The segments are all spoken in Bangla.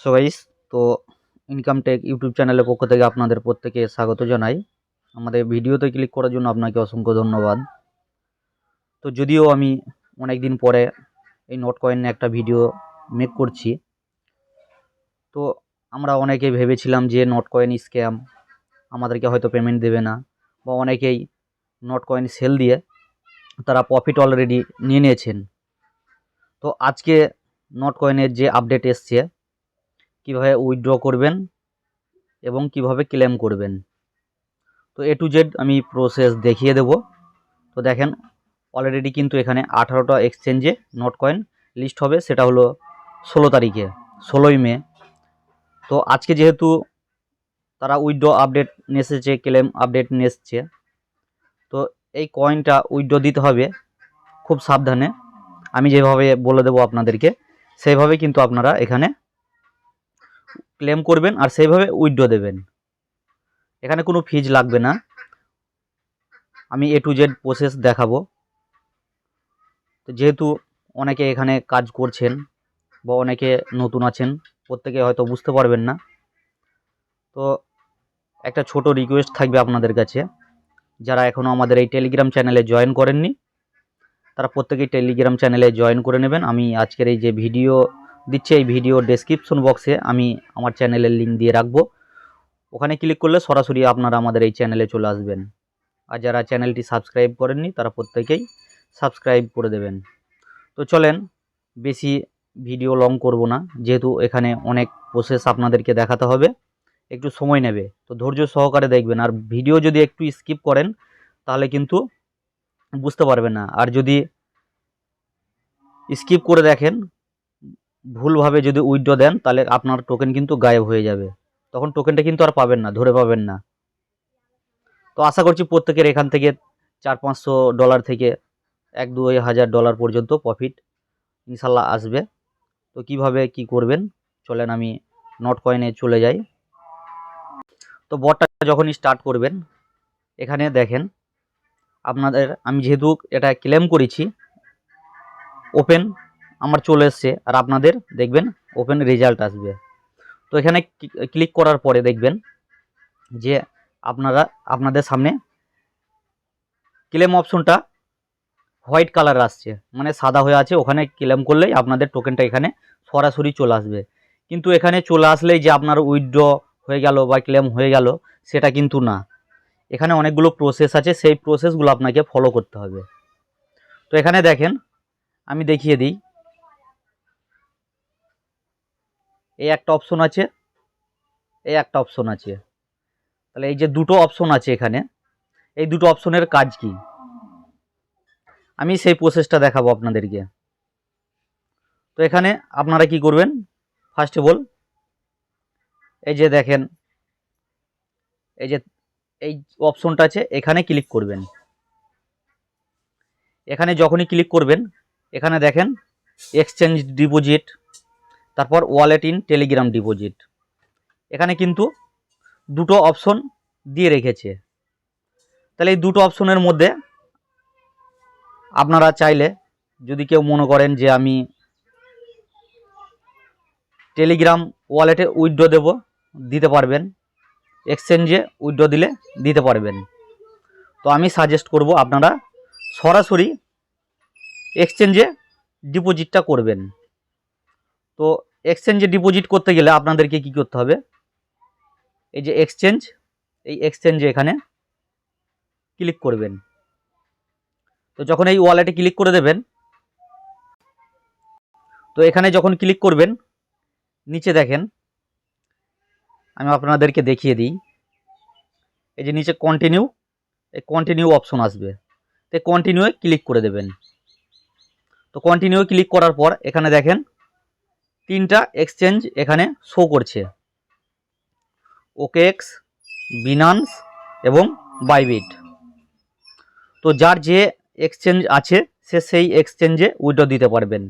সো গাইস তো ইনকাম টেক ইউটিউব চ্যানেলের পক্ষ থেকে আপনাদের প্রত্যেকে স্বাগত জানাই। আমাদের ভিডিওতে ক্লিক করার জন্য আপনাকে অসংখ্য ধন্যবাদ। তো যদিও আমি অনেক দিন পরে এই নোট কয়েন একটা ভিডিও মেক করছি, তো আমরা অনেকে ভেবেছিলাম যে নোট কয়েন স্ক্যাম আমাদেরকে হয়তো পেমেন্ট দেবে না, বা অনেকেই নোট কয়েন সেল দিয়ে তারা প্রফিট অলরেডি নিয়ে নিয়েছেন। তো আজকে নোট কয়েনের যে আপডেট এসছে কীভাবে উইথড্র করবেন এবং কীভাবে ক্লেম করবেন। তো এ টু জেড আমি প্রসেস দেখিয়ে দেব। তো দেখেন অলরেডি কিন্তু এখানে আঠারোটা এক্সচেঞ্জে নোট কয়েন লিস্ট হবে, সেটা হলো ষোলো তারিখে, ষোলোই মে। তো আজকে যেহেতু তারা উইথড্র আপডেট নিয়ে এসেছে ক্লেম আপডেট নিয়ে এসছে, তো এই কয়েনটা উইথড্র দিতে হবে খুব সাবধানে। আমি যেভাবে বলে দেবো আপনাদেরকে, সেইভাবে কিন্তু আপনারা এখানে ক্লেম করবেন আর সেইভাবে উইথড্র দেবেন। এখানে কোনো ফিজ লাগবে না। আমি এ টু জেড প্রসেস দেখাবো। তো যেহেতু অনেকে এখানে কাজ করছেন বা অনেকে নতুন আছেন, প্রত্যেকে হয়তো বুঝতে পারবেন না। তো একটা ছোট রিকোয়েস্ট থাকবে আপনাদের কাছে। যারা এখনও আমাদের এই টেলিগ্রাম চ্যানেলে জয়েন করেননি, তারা প্রত্যেকেই টেলিগ্রাম চ্যানেলে জয়েন করে নেবেন। আমি আজকের এই যে ভিডিও দিচ্ছে এই ভিডিও ডেসক্রিপশন বক্সে আমি আমার চ্যানেলের লিঙ্ক দিয়ে রাখব। ওখানে ক্লিক করলে সরাসরি আপনারা আমাদের এই চ্যানেলে চলে আসবেন। আর যারা চ্যানেলটি সাবস্ক্রাইব করেননি, তারা প্রত্যেকেই সাবস্ক্রাইব করে দেবেন। তো চলেন, বেশি ভিডিও লং করব না। যেহেতু এখানে অনেক প্রসেস আপনাদেরকে দেখাতে হবে। একটু সময় নেবে। তো ধৈর্য সহকারে দেখবেন। আর ভিডিও যদি একটু স্কিপ করেন, তাহলে কিন্তু বুঝতে পারবেন না। আর যদি স্কিপ করে দেখেন ভুলভাবে যদি উইথড্র দেন, তাহলে আপনার টোকেন কিন্তু গায়েব হয়ে যাবে। তখন টোকেনটা কিন্তু আর পাবেন না, ধরে পাবেন না। তো আশা করছি প্রত্যেকের এখান থেকে চার পাঁচশো ডলার থেকে এক দুই হাজার ডলার পর্যন্ত প্রফিট ইনশাল্লাহ আসবে। তো কীভাবে কি করবেন, চলেন আমি নট কয়েনে চলে যাই। তো বটটা যখনই স্টার্ট করবেন, এখানে দেখেন, আপনাদের, আমি যেহেতু এটা ক্লেম করেছি ওপেন আমার চলে এসছে আর আপনাদের দেখবেন ওপেন রেজাল্ট আসবে। তো এখানে ক্লিক করার পরে দেখবেন যে আপনারা, আপনাদের সামনে ক্লেম অপশনটা হোয়াইট কালার আসছে। মানে সাদা হয়ে আছে, ওখানে ক্লেম করলেই আপনাদের টোকেনটা এখানে সরাসরি চলে আসবে। কিন্তু এখানে চলে আসলেই যে আপনার উইথড্র হয়ে গেল বা ক্লেম হয়ে গেল, সেটা কিন্তু না। এখানে অনেকগুলো প্রসেস আছে, সেই প্রসেসগুলো আপনাকে ফলো করতে হবে। তো এখানে দেখেন, আমি দেখিয়ে দিই। এই একটা অপশন আছে এই একটা অপশন আছে। তাহলে এই যে দুটো অপশন আছে এখানে, এই দুটো অপশনের কাজ কি? আমি সেই প্রসেসটা দেখাবো আপনাদেরকে। তো এখানে আপনারা কি করবেন? ফার্স্ট অফ অল এই যে দেখেন, এই যে, এই অপশনটা আছে, এখানে ক্লিক করবেন। এখানে যখনই ক্লিক করবেন, এখানে দেখেন এক্সচেঞ্জ ডিপোজিট তারপর ওয়ালেট ইন টেলিগ্রাম ডিপোজিট এখানে কিন্তু দুটো অপশন দিয়ে রেখেছে। তাহলে এই দুটো অপশনের মধ্যে আপনারা চাইলে যদি কেউ মনে করেন যে আমি টেলিগ্রাম ওয়ালেটে উইথড্র দেব, দিতে পারবেন। এক্সচেঞ্জে উইড্রো দিলে দিতে পারবেন। তো আমি সাজেস্ট করব আপনারা সরাসরি এক্সচেঞ্জে ডিপোজিটটা করবেন। তো এক্সচেঞ্জে ডিপোজিট করতে গেলে আপনাদেরকে কি করতে হবে? এই যে এক্সচেঞ্জ এই এক্সচেঞ্জে এখানে ক্লিক করবেন। তো যখন এই ওয়ালেটে ক্লিক করে দেবেন, তো এখানে যখন ক্লিক করবেন, নিচে দেখেন, আমি আপনাদেরকে দেখিয়ে দিই। এই যে নিচে কন্টিনিউ এই কন্টিনিউ অপশন আসবে। তো কন্টিনিউয়ে ক্লিক করে দেবেন। তো কন্টিনিউ ক্লিক করার পর এখানে দেখেন তিনটা এক্সচেঞ্জ এখানে শো করছে। ওকেএক্স বিনান্স এবং বাইবিট তো যার যে এক্সচেঞ্জ আছে, সে সেই এক্সচেঞ্জে উইড্রো দিতে পারবেন।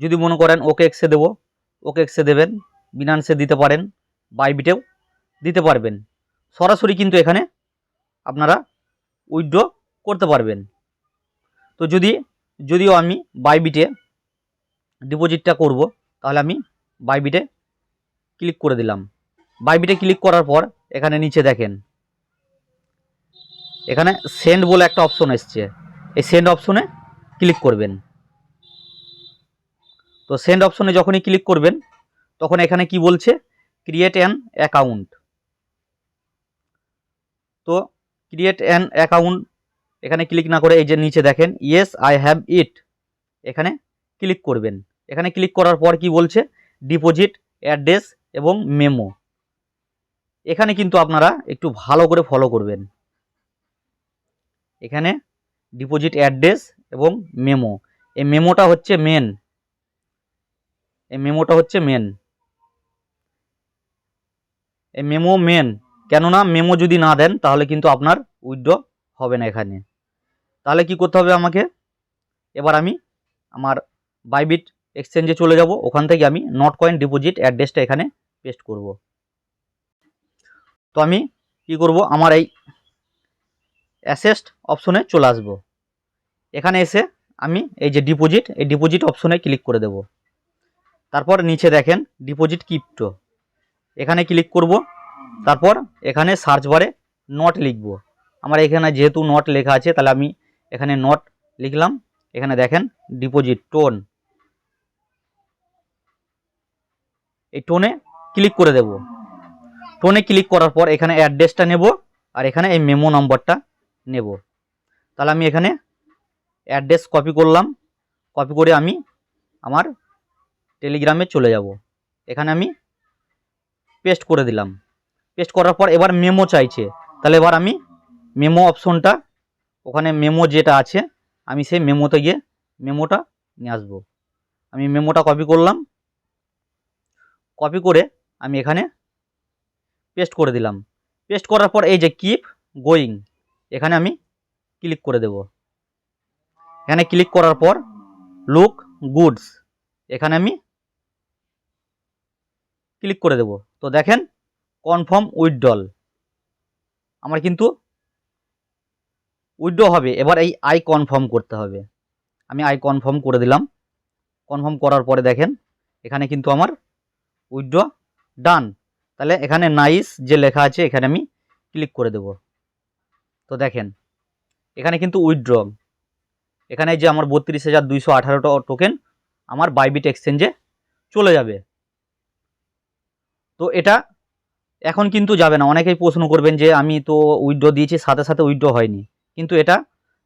যদি মনে করেন ওকে এক্সে দেবো ওকে এক্সে দেবেন বিনান্সে দিতে পারেন বাইবিটেও দিতে পারবেন। সরাসরি কিন্তু এখানে আপনারা উইথড্র করতে পারবেন। তো যদি, যদিও আমি বাইবিটে ডিপোজিটটা করব তাহলে আমি বাইবিটে ক্লিক করে দিলাম। বাইবিটে ক্লিক করার পর এখানে নিচে দেখেন। এখানে সেন্ড বলে একটা অপশন এসছে। এই সেন্ড অপশনে ক্লিক করবেন। তো সেন্ড অপশনে যখনই ক্লিক করবেন, তখন এখানে কি বলছে? ক্রিয়েট অ্যান অ্যাকাউন্ট তো ক্রিয়েট অ্যান অ্যাকাউন্ট এখানে ক্লিক না করে এই যে নিচে দেখেন ইয়েস আই হ্যাভ ইট এখানে ক্লিক করবেন। এখানে ক্লিক করার পর কি বলছে? ডিপোজিট অ্যাড্রেস এবং মেমো এখানে কিন্তু আপনারা একটু ভালো করে ফলো করবেন। এখানে ডিপোজিট অ্যাড্রেস এবং মেমো এই মেমোটা হচ্ছে মেন এই মেমোটা হচ্ছে মেন এই মেমো মেন কেননা মেমো যদি না দেন, তাহলে কিন্তু আপনার উইথড্র হবে না এখানে। তাহলে কি করতে হবে আমাকে? এবার আমি আমার বাইবিট এক্সচেঞ্জে চলে যাব, ওখান থেকে আমি নট কয়েন ডিপোজিট অ্যাড্রেসটা এখানে পেস্ট করব। তো আমি কি করব, আমার এই অ্যাসেস্ট অপশনে চলে আসব। এখানে এসে আমি এই যে ডিপোজিট এই ডিপোজিট অপশনে ক্লিক করে দেব। তারপর নিচে দেখেন ডিপোজিট কিপ্টো এখানে ক্লিক করব, তারপর এখানে সার্চ বারে নট লিখব। আমার এখানে যেহেতু নট লেখা আছে, তাহলে আমি এখানে নট লিখলাম। এখানে দেখেন ডিপোজিট টোন এই টোনে ক্লিক করে দেব। টোনে ক্লিক করার পর এখানে অ্যাড্রেসটা নেব আর এখানে এই মেমো নম্বরটা নেব। তাহলে আমি এখানে অ্যাড্রেস কপি করলাম। কপি করে আমি আমার টেলিগ্রামে চলে যাব। এখানে আমি পেস্ট করে দিলাম। পেস্ট করার পর এবার মেমো চাইছে। তাহলে এবার আমি মেমো অপশনটা ওখানে মেমো যেটা আছে, আমি সেই মেমোতে গিয়ে মেমোটা নিয়ে আসব। আমি মেমোটা কপি করলাম। কপি করে আমি এখানে পেস্ট করে দিলাম। পেস্ট করার পর এই যে কিপ গোয়িং এখানে আমি ক্লিক করে দেব। এখানে ক্লিক করার পর লুক গুডস এখানে আমি ক্লিক করে দেব। তো দেখেন কনফার্ম উইথড্রল আমার কিন্তু উইথড্র হবে। এবার এই আই কনফার্ম করতে হবে। আমি আই কনফার্ম করে দিলাম। কনফার্ম করার পরে দেখেন, এখানে কিন্তু আমার উইথড্র ডান। তাহলে এখানে নাইস যে লেখা আছে, এখানে আমি ক্লিক করে দেব। তো দেখেন, এখানে কিন্তু উইথড্র। এখানে যে আমার বত্রিশ হাজার দুইশো আঠারোটা টোকেন আমার বাইবিট এক্সচেঞ্জে চলে যাবে। তো এটা এখন কিন্তু যাবে না। অনেকেই প্রশ্ন করবেন যে, আমি তো উইথড্র দিয়েছি, সাথে সাথে উইথড্র হয়নি। কিন্তু এটা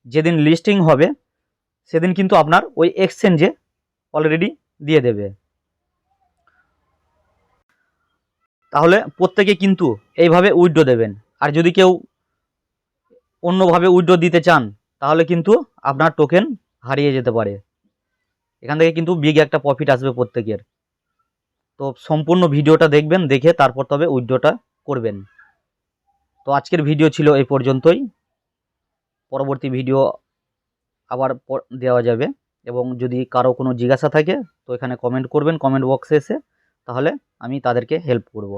যেদিন লিস্টিং হবে, সেদিন কিন্তু আপনার ওই এক্সচেঞ্জে অলরেডি দিয়ে দেবে। তাহলে প্রত্যেকে কিন্তু এইভাবে উইড্রো দেবেন। আর যদি কেউ অন্যভাবে উইথড্র দিতে চান, তাহলে কিন্তু আপনার টোকেন হারিয়ে যেতে পারে। এখান থেকে কিন্তু বিগ একটা প্রফিট আসবে প্রত্যেকের। তো সম্পূর্ণ ভিডিওটা দেখবেন, দেখে তারপর তবে উইড্রোটা করবেন। তো আজকের ভিডিও ছিল এই পর্যন্তই। পরবর্তী ভিডিও আবার দেওয়া যাবে। এবং যদি কারও কোনো জিজ্ঞাসা থাকে, তো এখানে কমেন্ট করবেন কমেন্ট বক্সে এসে তাহলে আমি তাদেরকে হেল্প করব।